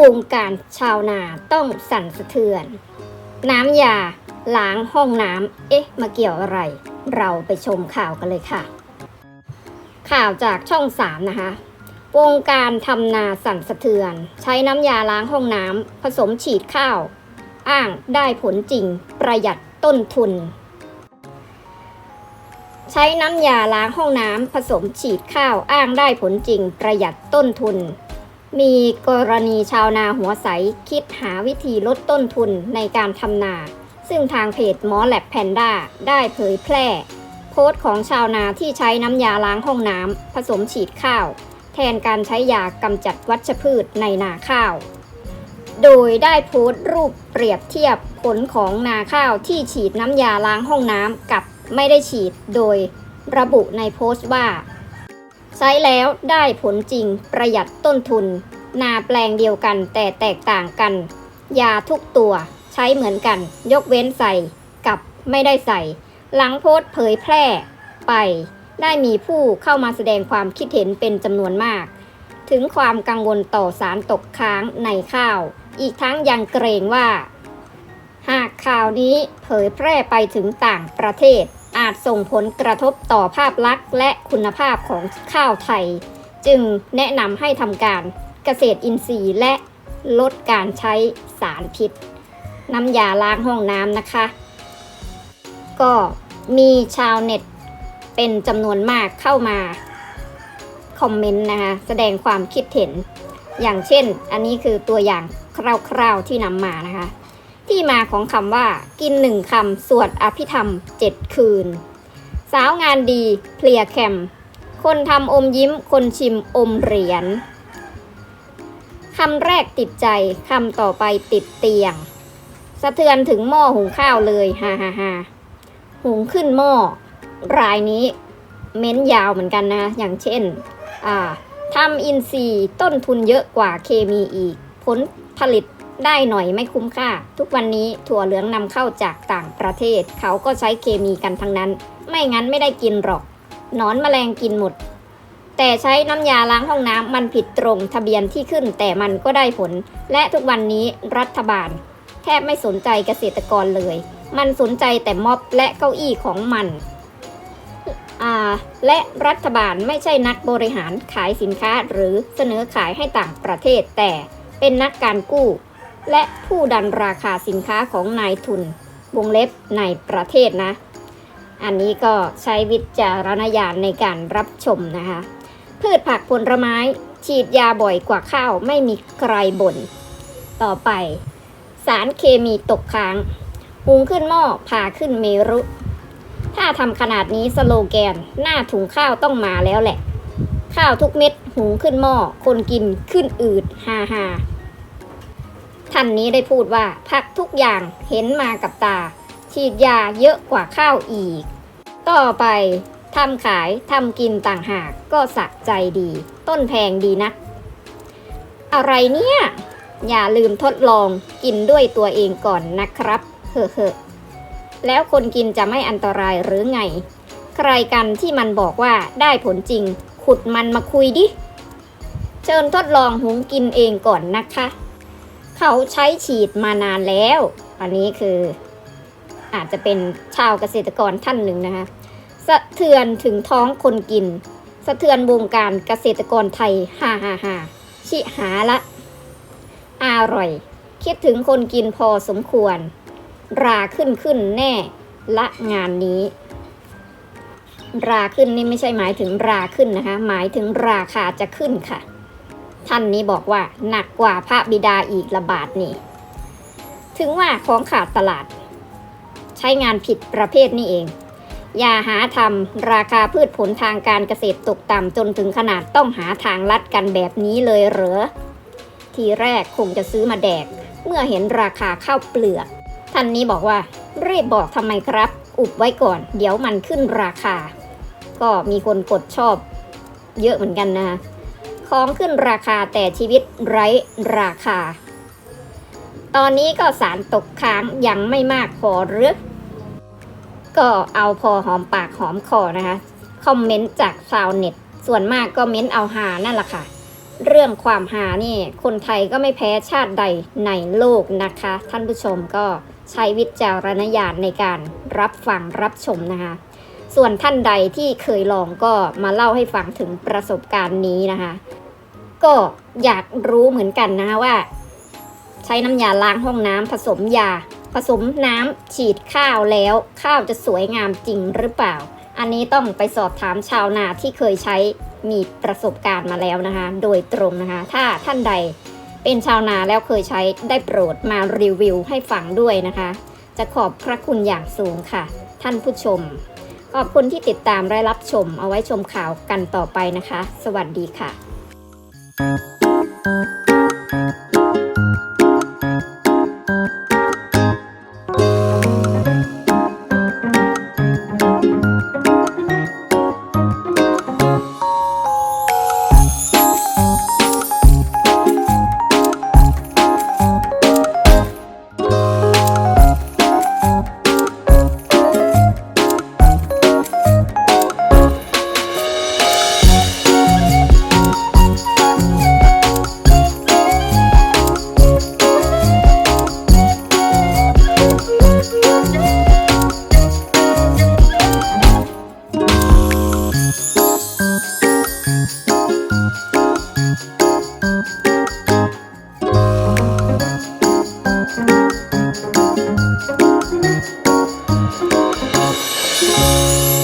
วงการชาวนาต้องสั่นสะเทือน น้ำยาล้างห้องน้ำเอ๊ะ มาเกี่ยวอะไร เราไปชมข่าวกันเลยค่ะ ข่าวจากช่อง 3 นะคะ วงการทำนาสั่นสะเทือน ใช้น้ำยาล้างห้องน้ำผสมฉีดข้าว อ้างได้ผลจริงประหยัดต้นทุน ใช้น้ำยาล้างห้องน้ำผสมฉีดข้าวอ้างได้ผลจริงประหยัดต้นทุน มีกรณีชาวนาหัวใส คิดหาวิธีลดต้นทุนในการทำนา ซึ่งทางเพจหมอแลบแพนด้าได้เผยแพร่ โพสต์ของชาวนาที่ใช้น้ำยาล้างห้องน้ำผสมฉีดข้าว แทนการใช้ยากำจัดวัชพืชในนาข้าว โดยได้โพสต์รูปเปรียบเทียบผลของนาข้าวที่ฉีดน้ำยาล้างห้องน้ำกับ ไม่ได้ฉีดโดยระบุในโพสต์ว่า ใช้แล้วได้ผลจริงประหยัดต้นทุน นาแปลงเดียวกันแต่แตกต่างกัน ยาทุกตัวใช้เหมือนกัน ยกเว้นใส่กับไม่ได้ใส่ หลังโพสต์เผยแพร่ไป ได้มีผู้เข้ามาแสดงความคิดเห็นเป็นจำนวนมาก ถึงความกังวลต่อสารตกค้างในข้าว อีกทั้งยังเกรงว่า หากข่าวนี้เผยแพร่ไปถึงต่างประเทศ อาจส่งผลกระทบต่อภาพลักษณ์และคุณภาพของข้าวไทย จึงแนะนำให้ทำการเกษตรอินทรีย์และลดการใช้สารพิษ น้ำยาล้างห้องน้ำนะคะ ก็มีชาวเน็ตเป็นจำนวนมากเข้ามาคอมเมนต์นะคะแสดงความคิดเห็น อย่างเช่น อันนี้คือตัวอย่างคร่าวๆที่นำมานะคะ ที่มาของคำว่า กินหนึ่งคำสวดอภิธรรมเจ็ดคืน สาวงานดีเพลียแคม คนทำอมยิ้ม คนชิมอมเหรียญคำแรกติดใจคำต่อไปติดเตียง สะเทือนถึงหม้อหุงข้าวเลยฮ่าฮ่าฮ่าหุงขึ้นหม้อรายนี้เม้นยาวเหมือนกันนะ อย่างเช่นทำอินทรีย์ต้นทุนเยอะกว่าเคมีอีก ผลผลิต ได้หน่อยไม่คุ้มค่า ทุกวันนี้ถั่วเหลืองนำเข้าจากต่างประเทศ เขาก็ใช้เคมีกันทั้งนั้น ไม่งั้นไม่ได้กินหรอกนอนแมลงกินหมด แต่ใช้น้ำยาล้างห้องน้ำมันผิดตรงทะเบียนที่ขึ้นแต่มันก็ได้ผล และทุกวันนี้รัฐบาล แทบไม่สนใจเกษตรกรเลย มันสนใจแต่ม็อบและเก้าอี้ของมันและรัฐบาลไม่ใช่นักบริหารขายสินค้าหรือเสนอขายให้ต่างประเทศแต่เป็นนักการกู้ และผู้ดันราคาสินค้าของนายทุน วงเล็บในประเทศนะ อันนี้ก็ใช้วิจารณญาณในการรับชมนะคะ พืชผักผลไม้ฉีดยาบ่อยกว่าข้าวไม่มีใครบ่น ต่อไป สารเคมีตกค้างหุงขึ้นหม้อผ่าขึ้นเมรุ ถ้าทำขนาดนี้สโลแกน หน้าถุงข้าวต้องมาแล้วแหละ ข้าวทุกเม็ดหุงขึ้นหม้อคนกินขึ้นอืดฮาฮา ท่านนี้ได้พูดว่าผักทุกอย่างเห็นมากับตา ฉีดยาเยอะกว่าข้าวอีก ต่อไปทำขายทำกินต่างหากก็สะใจดี ต้นแพงดีนะอะไรเนี่ย อย่าลืมทดลองกินด้วยตัวเองก่อนนะครับ เฮ้อแล้วคนกินจะไม่อันตรายหรือไง ใครกันที่มันบอกว่าได้ผลจริง ขุดมันมาคุยดิ เชิญทดลองหุงกินเองก่อนนะคะ เขาใช้ฉีดมานานแล้ว อันนี้คืออาจจะเป็นชาวเกษตรกรท่านหนึ่งนะคะ สะเทือนถึงท้องคนกิน สะเทือนวงการเกษตรกรไทยฮ่าฮ่าฮ่าชิหาละ อร่อย คิดถึงคนกินพอสมควร ราขึ้นขึ้นแน่ ละงานนี้ ราขึ้นนี่ไม่ใช่หมายถึงราขึ้นนะคะ หมายถึงราคาจะขึ้นค่ะ ท่านนี้บอกว่าหนักกว่าพระบิดาอีกระบาทนี่ ถึงว่าของขาดตลาด ใช้งานผิดประเภทนี่เอง อย่าหาทำราคาพืชผลทางการเกษตรตกต่ำจนถึงขนาดต้องหาทางลัดกันแบบนี้เลยเหรอ ทีแรกคงจะซื้อมาแดก เมื่อเห็นราคาข้าวเปลือก ท่านนี้บอกว่ารีบบอกทำไมครับ อุบไว้ก่อน เดี๋ยวมันขึ้นราคา ก็มีคนกดชอบ เยอะเหมือนกันนะ ของขึ้นราคาแต่ชีวิตไร้ราคา ตอนนี้ก็สารตกค้างยังไม่มากพอหรือก็เอาพอหอมปากหอมคอนะคะ คอมเมนต์จากชาวเน็ต ส่วนมากก็เม้นเอาหานั่นแหละค่ะ เรื่องความหานี่ คนไทยก็ไม่แพ้ชาติใดในโลกนะคะ ท่านผู้ชมก็ใช้วิจารณญาณในการรับฟังรับชมนะคะ ส่วนท่านใดที่เคยลองก็มาเล่าให้ฟังถึงประสบการณ์นี้นะคะ ก็อยากรู้เหมือนกันนะคะว่า ใช้น้ำยาล้างห้องน้ำผสมยา ผสมน้ำฉีดข้าวแล้ว ข้าวจะสวยงามจริงหรือเปล่า อันนี้ต้องไปสอบถามชาวนาที่เคยใช้มีประสบการณ์มาแล้วนะคะ โดยตรงนะคะ ถ้าท่านใดเป็นชาวนาแล้วเคยใช้ได้โปรดมารีวิวให้ฟังด้วยนะคะ จะขอบพระคุณอย่างสูงค่ะ ท่านผู้ชม ขอบคุณที่ติดตามและรับชม เอาไว้ชมข่าวกันต่อไปนะคะ สวัสดีค่ะ Thank you.